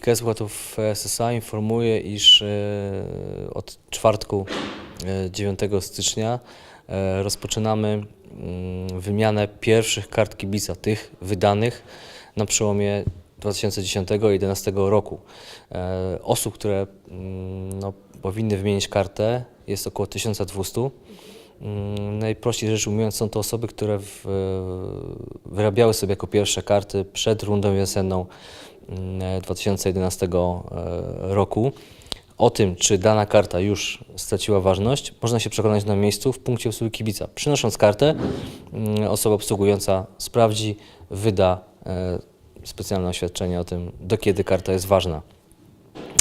KKS Łatów SSA informuje, iż e, od czwartku e, 9 stycznia e, rozpoczynamy mm, wymianę pierwszych kart kibica, tych wydanych na przełomie 2010 i 2011 roku. E, Osób, które mm, no, powinny wymienić kartę jest około 1200. Mm, Najprościej rzecz ujmując, są to osoby, które w, e, wyrabiały sobie jako pierwsze karty przed rundą wiosenną 2011 e, roku. O tym, czy dana karta już straciła ważność, można się przekonać na miejscu w punkcie obsługi kibica. Przynosząc kartę, mm, osoba obsługująca sprawdzi, wyda e, specjalne oświadczenie o tym, do kiedy karta jest ważna.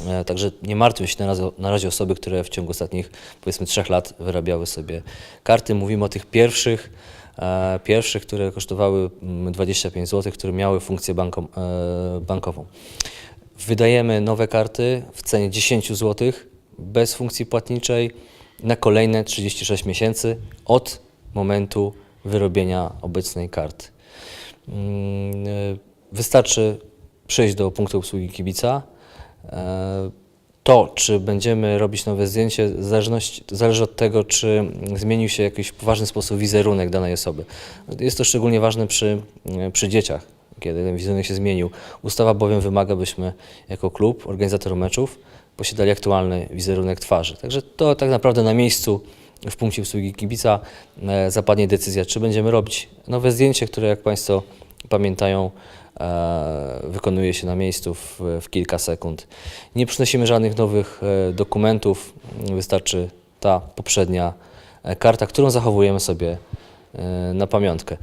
E, Także nie martwią się na razie, na razie osoby, które w ciągu ostatnich powiedzmy trzech lat wyrabiały sobie karty. Mówimy o tych pierwszych, e, pierwszych, które kosztowały mm, 25 zł, które miały funkcję bankom, e, bankową. Wydajemy nowe karty w cenie 10 zł bez funkcji płatniczej na kolejne 36 miesięcy od momentu wyrobienia obecnej karty. Mm, e, Wystarczy przyjść do punktu obsługi kibica. E, To, czy będziemy robić nowe zdjęcie, zależy od tego, czy zmienił się w jakiś poważny sposób wizerunek danej osoby. Jest to szczególnie ważne przy, przy dzieciach, kiedy ten wizerunek się zmienił. Ustawa bowiem wymaga, byśmy jako klub, organizator meczów, posiadali aktualny wizerunek twarzy. Także to tak naprawdę na miejscu w punkcie obsługi kibica e, zapadnie decyzja, czy będziemy robić nowe zdjęcie, które jak Państwo pamiętają, e, wykonuje się na miejscu w, w kilka sekund. Nie przynosimy żadnych nowych e, dokumentów, wystarczy ta poprzednia e, karta, którą zachowujemy sobie na pamiątkę.